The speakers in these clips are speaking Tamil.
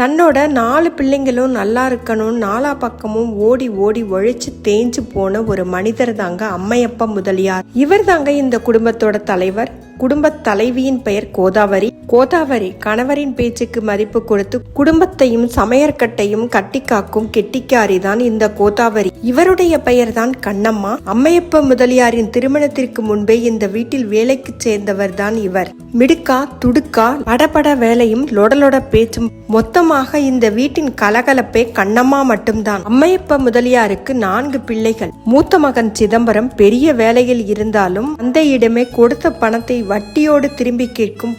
தன்னோட நாலு பிள்ளைங்களும் நல்லா இருக்கணும்னு நாலா பக்கமும் ஓடி ஓடி ஒழிச்சு தேஞ்சு போன ஒரு மனிதர் தாங்க அம்மையப்ப முதலியார். இவர் தாங்க இந்த குடும்பத்தோட தலைவர். குடும்ப தலைவியின் பெயர் கோதாவரி. கோதாவரி கணவரின் பேச்சுக்கு மதிப்பு கொடுத்து குடும்பத்தையும் சமையற்கட்டையும் கட்டி காக்கும் கெட்டிக்காரி தான் இந்த கோதாவரி. இவருடைய பெயர்தான் கண்ணம்மா. அம்மையப்ப முதலியாரின் திருமணத்திற்கு முன்பே இந்த வீட்டில் வேலைக்கு சேர்ந்தவர் தான் இவர். மிடுக்கா துடுக்கா படபட வேலையும் லொடலொட பேச்சும் மொத்தமாக இந்த வீட்டின் கலகலப்பே கண்ணம்மா மட்டும்தான். அம்மையப்ப முதலியாருக்கு நான்கு பிள்ளைகள். மூத்த மகன் சிதம்பரம் பெரிய வேலையில் இருந்தாலும் தந்தையிடமே கொடுத்த பணத்தை வட்டியோடு திரும்பி கேட்கும்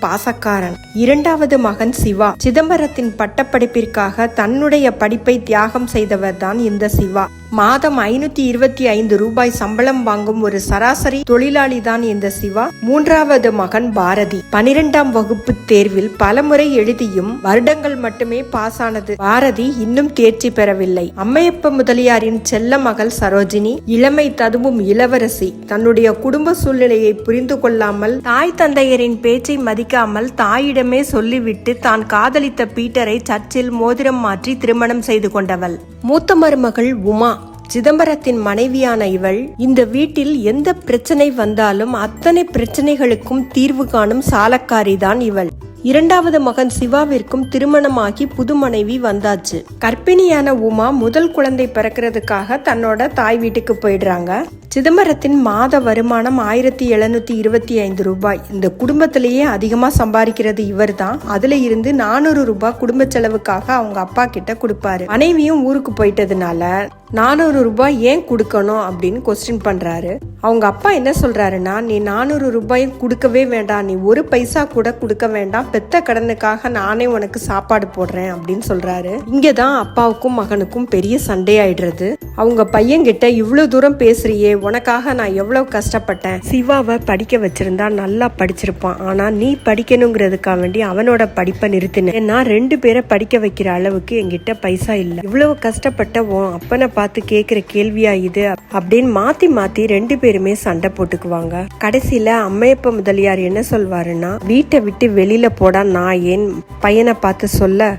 பாசக்காரன் இரண்டாவது மகன் சிவா. சிதம்பரத்தின் பட்டப்படிப்பிற்காக தன்னுடைய படிப்பை தியாகம் செய்தவர் தான் இந்த சிவா. மாதம் ஐநூத்தி இருபத்தி ஐந்து ரூபாய் சம்பளம் வாங்கும் ஒரு சராசரி தொழிலாளி தான் இந்த சிவா. மூன்றாவது மகன் பாரதி. பனிரெண்டாம் வகுப்பு தேர்வில் பலமுறை எழுதியும் வருடங்கள் மட்டுமே பாஸ் ஆனது. பாரதி இன்னும் தேர்ச்சி பெறவில்லை. அம்மையப்ப முதலியாரின் செல்ல மகள் சரோஜினி இளமை ததும்பும் இளவரசி தன்னுடைய குடும்ப சூழ்நிலையை புரிந்து கொள்ளாமல் தாய் தந்தையரின் பேச்சை மதிக்காமல் தாயிடமே சொல்லிவிட்டு தான் காதலித்த பீட்டரை சர்ச்சில் மோதிரம் மாற்றி திருமணம் செய்து கொண்டவள். மூத்த மருமகள் உமா சிதம்பரத்தின் மனைவியான இவள் இந்த வீட்டில் எந்த பிரச்சனை வந்தாலும் அத்தனை பிரச்சனைகளுக்கும் தீர்வு காணும் சாலக்காரிதான் இவள். இரண்டாவது மகன் சிவாவிற்கும் திருமணமாகி புது மனைவி வந்தாச்சு. கர்ப்பிணியான உமா முதல் குழந்தை பிறக்கிறதுக்காக தன்னோட தாய் வீட்டுக்கு போயிடுறாங்க. சிதம்பரத்தின் மாத வருமானம் ஆயிரத்தி எழுநூத்தி இருபத்தி ஐந்து ரூபாய். இந்த குடும்பத்திலேயே அதிகமா சம்பாதிக்கிறது இவர் தான் அதுல இருந்து நானூறு ரூபாய் குடும்ப செலவுக்காக அவங்க அப்பா கிட்ட கொடுப்பாரு. மனைவியும் ஊருக்கு போயிட்டதுனால நானூறு ரூபாய் ஏன் கொடுக்கணும் அப்படின்னு கொஸ்டின் பண்ணுறாரு அவங்க அப்பா என்ன சொல்கிறாருன்னா நீ நானூறு ரூபாயும் கொடுக்கவே வேண்டாம். நீ ஒரு பைசா கூட கொடுக்க வேண்டாம். பெத்த கடனுக்காக நானே உனக்கு சாப்பாடு போடுறேன் அப்படின்னு சொல்கிறாரு இங்கே தான் அப்பாவுக்கும் மகனுக்கும் பெரிய சண்டை ஆயிடுறது அவங்க பையன்கிட்ட இவ்வளோ தூரம் பேசுறியே உனக்காக நான் எவ்வளவு கஷ்டப்பட்டேன். சிவாவை படிக்க வச்சிருந்தா நல்லா படிச்சிருப்பான். ஆனால் நீ படிக்கணுங்கிறதுக்காக வேண்டி அவனோட படிப்பை நிறுத்தினேன் ஏன்னா ரெண்டு பேரை படிக்க வைக்கிற அளவுக்கு என்கிட்ட பைசா இல்லை. இவ்வளோ கஷ்டப்பட்ட உன் அப்பனை பார்த்து கேக்குற கேள்வியா இது அப்படின்னு மாத்தி மாத்தி ரெண்டு பேருமே சண்டை போட்டுக்குவாங்க. கடைசியில அம்மையப்ப முதலியார் என்ன சொல்வாருன்னா வீட்டை விட்டு வெளியில போடா நான் ஏன் பையனை பார்த்து சொல்ல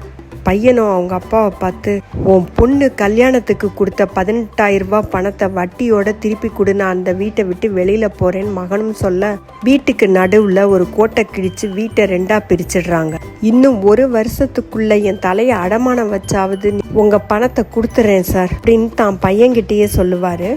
பையனும் அவங்க அப்பாவை பார்த்து உன் பொண்ணு கல்யாணத்துக்கு கொடுத்த பதினெட்டாயிரம் ரூபாய் பணத்தை வட்டியோட திருப்பி கொடு நான் அந்த வீட்டை விட்டு வெளியில போறேன்னு மகனும் சொல்ல வீட்டுக்கு நடுவுல ஒரு கோட்டை கிழிச்சு வீட்டை ரெண்டா பிரிச்சிடுறாங்க. இன்னும் ஒரு வருஷத்துக்குள்ள என் தலையை அடமானம் வச்சாவது உங்கள் உங்க பணத்தை கொடுத்துறேன் சார் அப்படின்னு தான் பையன்கிட்டயே சொல்லுவாரு.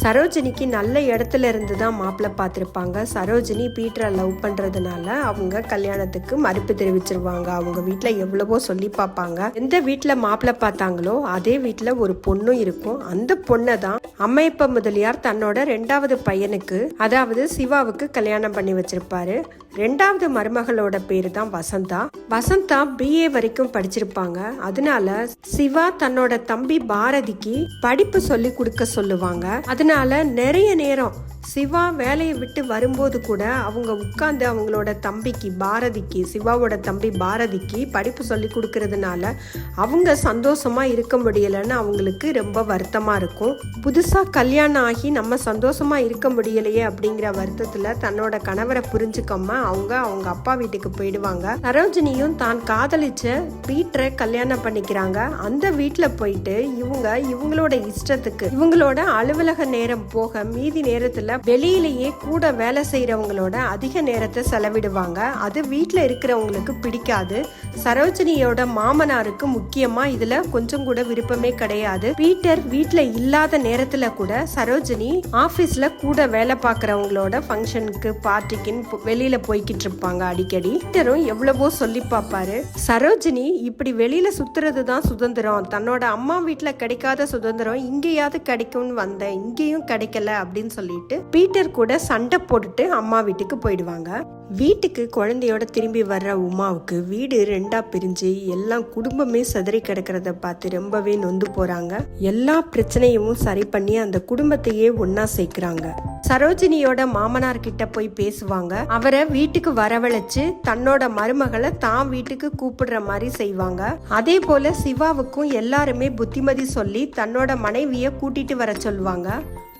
சரோஜினிக்கு நல்ல இடத்துல இருந்து தான் மாப்பிள்ளை பார்த்துருப்பாங்க. சரோஜினி பீட்டரை லவ் பண்றதுனால அவங்க கல்யாணத்துக்கு மறுப்பு தெரிவிச்சிருவாங்க. அவங்க வீட்டில் எவ்வளவோ சொல்லி பார்ப்பாங்க. எந்த வீட்டில் மாப்பிள்ளை பார்த்தாங்களோ அதே வீட்டில் ஒரு பொண்ணும் இருக்கும். அந்த பொண்ணை தான் அம்மையப்ப முதலியார் தன்னோட ரெண்டாவது பையனுக்கு அதாவது சிவாவுக்கு கல்யாணம் பண்ணி வச்சிருப்பாரு. ரெண்டாவது மருமகளோட பேரு தான் வசந்தா. வசந்தா பிஏ வரைக்கும் படிச்சிருப்பாங்க. அதனால சிவா தன்னோட தம்பி பாரதிக்கு படிப்பு சொல்லி கொடுக்க சொல்லுவாங்க. அதனால நிறைய நேரம் சிவா வேலையை விட்டு வரும்போது கூட அவங்க உட்கார்ந்து அவங்களோட தம்பிக்கு பாரதிக்கு சிவாவோட தம்பி பாரதிக்கு படிப்பு சொல்லி கொடுக்கறதுனால அவங்க சந்தோஷமா இருக்க முடியலன்னு அவங்களுக்கு ரொம்ப வருத்தமா இருக்கும். புதுசா கல்யாணம் ஆகி நம்ம சந்தோஷமா இருக்க முடியலையே அப்படிங்கிற வருத்தத்துல தன்னோட கணவரை புரிஞ்சுக்காம அவங்க அவங்க அப்பா வீட்டுக்கு போயிடுவாங்க. சரோஜினியும் தான் காதலிச்ச பீட்டரை கல்யாணம் பண்ணிக்கிறாங்க. அந்த வீட்டுல போயிட்டு இவங்க இவங்களோட இஷ்டத்துக்கு இவங்களோட அலுவலக நேரம் போக மீதி நேரத்துல வெளியிலேயே கூட வேலை செய்யறவங்களோட அதிக நேரத்தை செலவிடுவாங்க. அது வீட்ல இருக்கிறவங்களுக்கு பிடிக்காது. சரோஜினியோட மாமனாருக்கு முக்கியமா இதுல கொஞ்சம் கூட விருப்பமே கிடையாது. பீட்டர் வீட்டுல இல்லாத நேரத்துல கூட சரோஜினி ஆபீஸ்ல கூட வேலை பார்க்கறவங்களோட ஃபங்க்ஷனுக்கு பார்ட்டிக்குன்னு வெளியில போய்கிட்டு இருப்பாங்க அடிக்கடி. பீட்டரும் எவ்வளவோ சொல்லி பார்ப்பாரு. சரோஜினி இப்படி வெளியில சுத்துறது தான் சுதந்திரம். தன்னோட அம்மா வீட்டுல கிடைக்காத சுதந்திரம் இங்கேயாவது கிடைக்கும்னு வந்தேன் இங்கேயும் கிடைக்கல அப்படின்னு சொல்லிட்டு பீட்டர் கூட சண்டை போட்டுட்டு அம்மா வீட்டுக்கு போயிடுவாங்க. வீட்டுக்கு குழந்தையோட திரும்பி வர்ற உமாவுக்கு வீடு ரெண்டா பிரிஞ்சு எல்லாம் குடும்பமே சிதறி கிடக்கிறத பார்த்து ரொம்பவே நொந்து போறாங்க. எல்லா பிரச்சனையும் சரி பண்ணி அந்த குடும்பத்தையே ஒன்னா சேர்க்கிறாங்க. சரோஜினியோட மாமனார் கிட்ட போய் பேசுவாங்க. அவரை வீட்டுக்கு வரவழைச்சு தன்னோட மருமகளை தான் வீட்டுக்கு கூப்பிடுற மாதிரி செய்வாங்க. அதே போல சிவாவுக்கும் எல்லாருமே புத்திமதி சொல்லி தன்னோட மனைவிய கூட்டிட்டு வர சொல்லுவாங்க.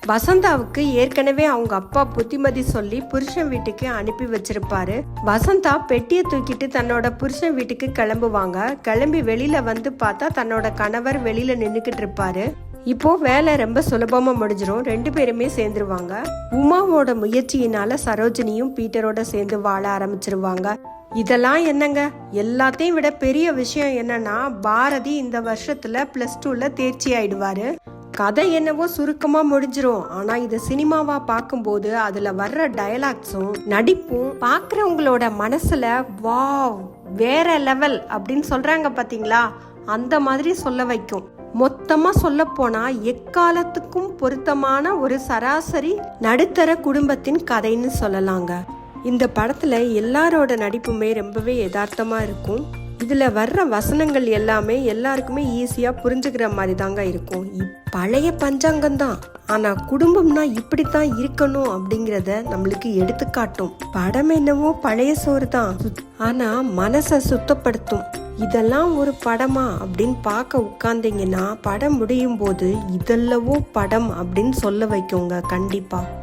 வசந்தாவுக்கு ஏற்கனவே அவங்க அப்பா புத்திமதி சொல்லி புருஷன் வீட்டுக்கு அனுப்பி வச்சிருப்பாரு. வசந்தா பெட்டியை தூக்கிட்டு தன்னோட புருஷன் வீட்டுக்கு கிளம்புவாங்க. கிளம்பி வெளியில வந்து பார்த்தா தன்னோட கணவர் வெளியில நின்னுக்கிட்டு இருப்பாரு. இப்போ வேலை ரொம்ப சுலபமா முடிஞ்சிடும் ரெண்டு பேருமே சேர்ந்துருவாங்க. உமாவோட முயற்சியினால சரோஜினியும் பீட்டரோட சேர்ந்து வாழ ஆரம்பிச்சிருவாங்க. இதெல்லாம் என்னங்க? எல்லாத்தையும் விட பெரிய விஷயம் என்னன்னா பாரதி இந்த வருஷத்துல பிளஸ் டூல தேர்ச்சி ஆயிடுவாரு. கதை என்னவோ சுருக்கமா முடிஞ்சிரும். ஆனா இதை சினிமாவா பார்க்கும்போது அதுல வர்ற டயலாக்ஸும் நடிப்பும் பாக்குறவங்களோட மனசுல வாவ் வேற லெவல் அப்படின்னு சொல்றாங்க பாத்தீங்களா? அந்த மாதிரி சொல்ல வைக்கும். மொத்தமா சொல்ல போனா எக்காலத்துக்கும் பொருத்தமான ஒரு சராசரி நடுத்தர குடும்பத்தின் கதைன்னு சொல்லலாங்க. இந்த படத்துல எல்லாரோட நடிப்புமே ரொம்பவே யதார்த்தமா இருக்கும். இதில் வர்ற வசனங்கள் எல்லாமே எல்லாருக்குமே ஈஸியாக புரிஞ்சுக்கிற மாதிரி தாங்க இருக்கும் பழைய பஞ்சாங்கம் தான் ஆனால் குடும்பம்னா இப்படித்தான் இருக்கணும் அப்படிங்கிறத நம்மளுக்கு எடுத்துக்காட்டும். படம் என்னவோ பழைய சோறு தான் ஆனால் மனசை சுத்தப்படுத்தும். இதெல்லாம் ஒரு படமா அப்படின்னு பார்க்க உட்கார்ந்தீங்கன்னா படம் முடியும் போது இதெல்லவோ படம் அப்படின்னு சொல்ல வைக்குங்க கண்டிப்பாக